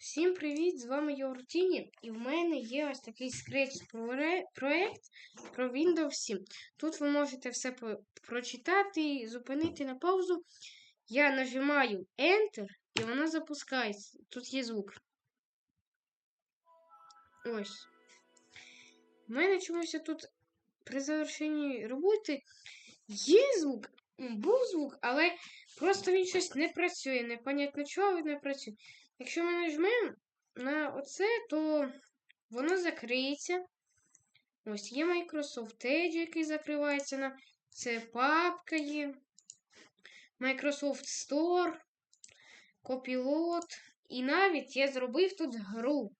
Всім привіт! З вами Євротіні, і в мене є ось такий скретч проект про Windows 7. Тут ви можете все прочитати, зупинити на паузу. Я нажимаю Enter і воно запускається. Тут є звук. Ось. У мене чомусь тут при завершенні роботи є звук, був звук, але просто він щось не працює. Непонятно чого він не працює. Якщо ми нажмемо на оце, то воно закриється. Ось є Microsoft Edge, який закривається на це папка є. Microsoft Store, Copilot. І навіть я зробив тут гру.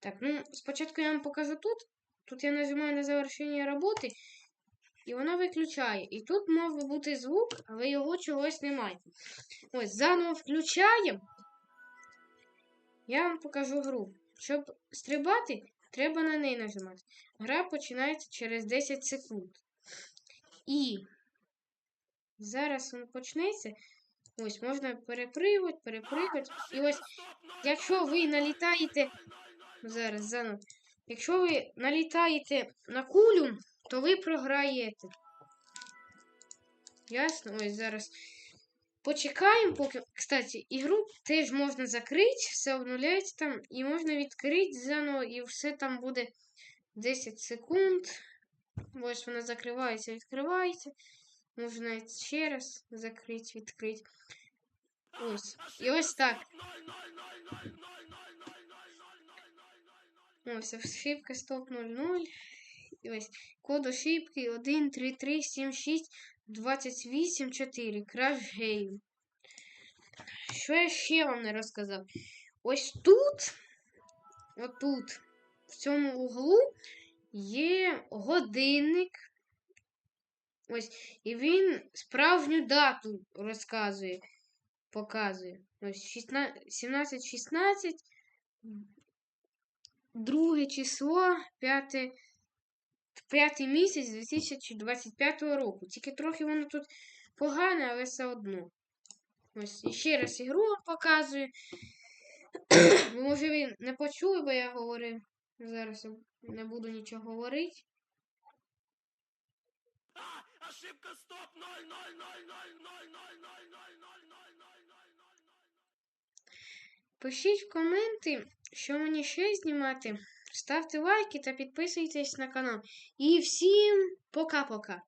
Так, ну, спочатку я вам покажу тут. Тут я нажимаю на завершення роботи, і воно виключає. І тут мав би бути звук, але його чогось немає. Ось, заново включаємо. Я вам покажу гру. Щоб стрибати, треба на неї нажимати. Гра починається через 10 секунд. І зараз він почнеться. Ось, можна перепригувати, перепригувати. І ось, якщо ви налітаєте. Зараз заново. Якщо ви налітаєте на кулю, то ви програєте. Ясно? Ось зараз. Почекаємо, поки. Кстати, ігру теж можна закрити, все обнуляється там, і можна відкрити заново, і все там буде 10 секунд. Ось вона закривається, відкривається. Можна ще раз закрити, відкрити. Ось. І ось так. Ось ошибка стоп 00. І ось код ошибки 1, 3, 3, 7, 6, 28, 4. Crash Game. Що я ще вам не розказав? Ось тут, отут, в цьому углу є годинник. Ось, і він справжню дату розказує, показує. Ось 17-16, друге число, 5, 5 місяць 2025 року. Тільки трохи воно тут погане, але все одно. Ось і ще раз ігру вам показую. Може ви не почули, бо я говорив. Зараз я не буду нічого говорити. Ошибка стоп 0 0 0 0 0 0 0 0 0 Пишіть в коменти, що мені ще знімати. Ставте лайки та підписуйтесь на канал. І всім пока-пока.